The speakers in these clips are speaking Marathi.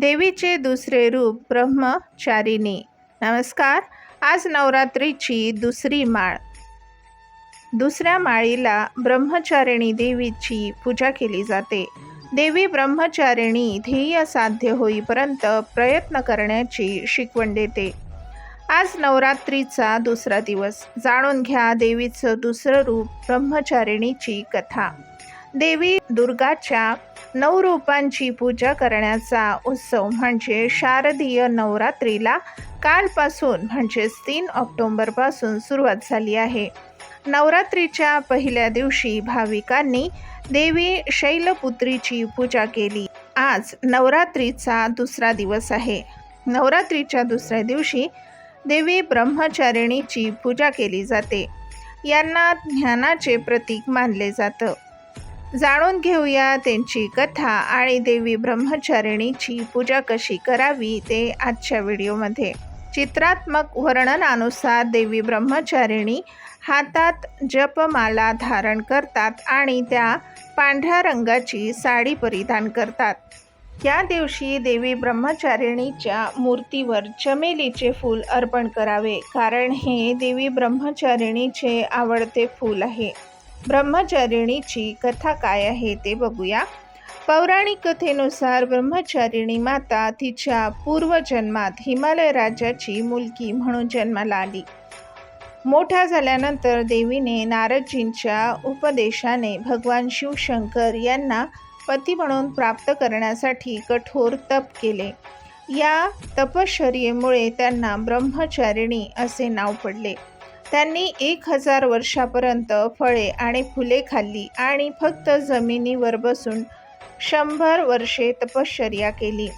देवीचे दुसरे रूप ब्रह्मचारिणी. नमस्कार. आज नवरात्रीची दुसरी माळ. दुसऱ्या माळीला ब्रह्मचारिणी देवीची पूजा केली जाते. देवी ब्रह्मचारिणी ध्येय साध्य होईपर्यंत प्रयत्न करण्याची शिकवण देते. आज नवरात्रीचा दुसरा दिवस. जाणून घ्या देवीचं दुसरं रूप ब्रह्मचारिणीची कथा. देवी दुर्गाच्या नऊ रूपांची पूजा करण्याचा उत्सव म्हणजे शारदीय नवरात्रीला कालपासून म्हणजेच तीन ऑक्टोंबरपासून सुरुवात झाली आहे. नवरात्रीच्या पहिल्या दिवशी भाविकांनी देवी शैलपुत्रीची पूजा केली. आज नवरात्रीचा दुसरा दिवस आहे. नवरात्रीच्या दुसऱ्या दिवशी देवी ब्रह्मचारिणीची पूजा केली जाते. यांना ज्ञानाचे प्रतीक मानले जातं. जाणून घेऊया त्यांची कथा आणि देवी ब्रह्मचारिणीची पूजा कशी करावी ते आजच्या व्हिडिओमध्ये. चित्रात्मक वर्णनानुसार देवी ब्रह्मचारिणी हातात जपमाला धारण करतात आणि त्या पांढऱ्या रंगाची साडी परिधान करतात. या दिवशी देवी ब्रह्मचारिणीच्या मूर्तीवर चमेलीचे फूल अर्पण करावे कारण हे देवी ब्रह्मचारिणीचे आवडते फूल आहे. ब्रह्मचारिणीची कथा काय आहे ते बघूया. पौराणिक कथेनुसार ब्रह्मचारिणी माता तिच्या पूर्वजन्मात हिमालय राज्याची मुलगी म्हणून जन्माला आली. मोठा झाल्यानंतर देवीने नारदजींच्या उपदेशाने भगवान शिवशंकर यांना पती म्हणून प्राप्त करण्यासाठी कठोर तप केले. या तपश्चर्येमुळे त्यांना ब्रह्मचारिणी असे नाव पडले. त्यांनी एक हजार वर्षापर्यंत फळे आणि फुले खाल्ली आणि फक्त जमिनीवर बसून शंभर वर्षे तपश्चर्या केली.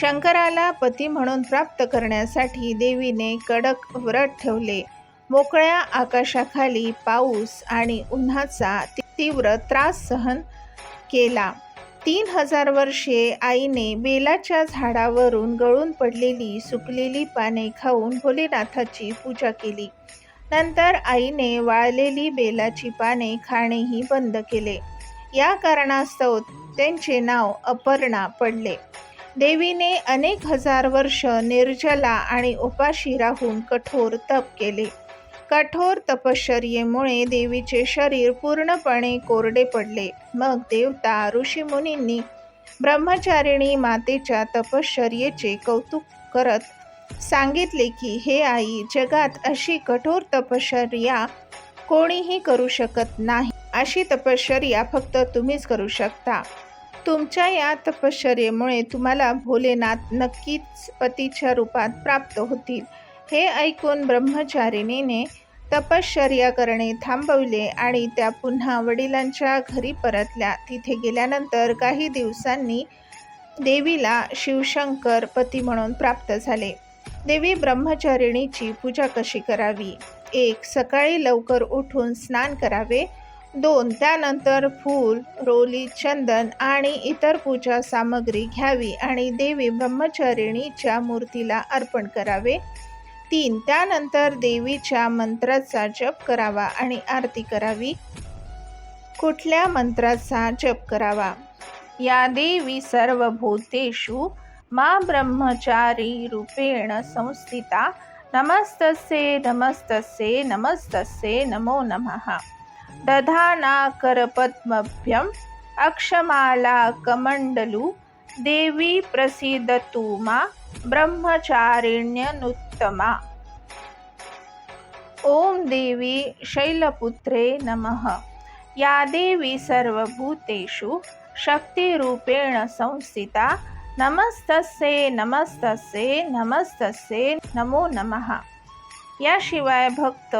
शंकराला पती म्हणून प्राप्त करण्यासाठी देवीने कडक व्रत ठेवले. मोकळ्या आकाशाखाली पाऊस आणि उन्हाचा तीव्र त्रास सहन केला. तीन हजार वर्षे आईने बेलाच्या झाडावरून गळून पडलेली सुकलेली पाने खाऊन भोलेनाथाची पूजा केली. नंतर आईने वाळलेली बेलाची पाने खाणेही बंद केले. या कारणास्तव त्यांचे नाव अपर्णा पडले. देवीने अनेक हजार वर्ष निर्जला आणि उपाशी राहून कठोर तप केले. कठोर तपश्चर्येमुळे देवीचे शरीर पूर्णपणे कोरडे पडले. मग देवता ऋषीमुनींनी ब्रह्मचारिणी मातेच्या तपश्चर्येचे कौतुक करत सांगितले की हे आई जगात अशी कठोर तपश्चर्या कोणीही करू शकत नाही. अशी तपश्चर्या फक्त तुम्हीच करू शकता. तुमच्या या तपश्चर्येमुळे तुम्हाला भोलेनाथ नक्कीच पतीच्या रूपात प्राप्त होतील. हे ऐकून ब्रह्मचारिणीने तपश्चर्या करणे थांबवले आणि त्या पुन्हा वडिलांच्या घरी परतल्या. तिथे गेल्यानंतर काही दिवसांनी देवीला शिवशंकर पती म्हणून प्राप्त झाले. देवी ब्रह्मचारिणीची पूजा कशी करावी? एक सकाळी लवकर उठून स्नान करावे. दोन त्यानंतर फूल रोली चंदन आणि इतर पूजा सामग्री घ्यावी आणि देवी ब्रह्मचारिणीच्या मूर्तीला अर्पण करावे. तीन. त्यानंतर देवीच्या मंत्राचा जप करावा आणि आरती करावी. कुठल्या मंत्राचा जप करावा? या देवी सर्वभूतेषु मा ब्रह्मचारी रूपेण संस्थिता. नमस्तसे नमस्तसे नमस्तसे नमो नमः. दधानाकरपद्मभ्यम् अक्षमाला कमण्डलु. देवी प्रसीदतु मा ब्रह्मचारिण्यनुत्तमा ओम देवी शैलपुत्रे नमः। या देवी सर्वभूतेषु शक्तिरूपेण संस्थिता। नमस्तस्ये नमस्तस्ये नमस्तस्ये नमो नमः। याशिवाय भक्त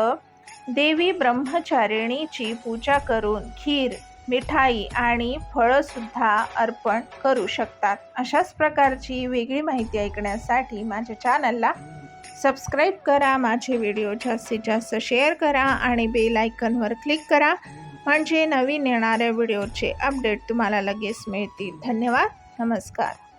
देवी ब्रह्मचारिणीची पूजा करून खीर मिठाई आणि फळंसुद्धा अर्पण करू शकतात. अशाच प्रकारची वेगळी माहिती ऐकण्यासाठी माझ्या चॅनलला सबस्क्राईब करा माझे व्हिडिओ जास्तीत जास्त शेअर करा आणि बेल आयकनवर क्लिक करा. म्हणजे नवीन येणाऱ्या व्हिडिओचे अपडेट तुम्हाला लगेच मिळतील. धन्यवाद. नमस्कार.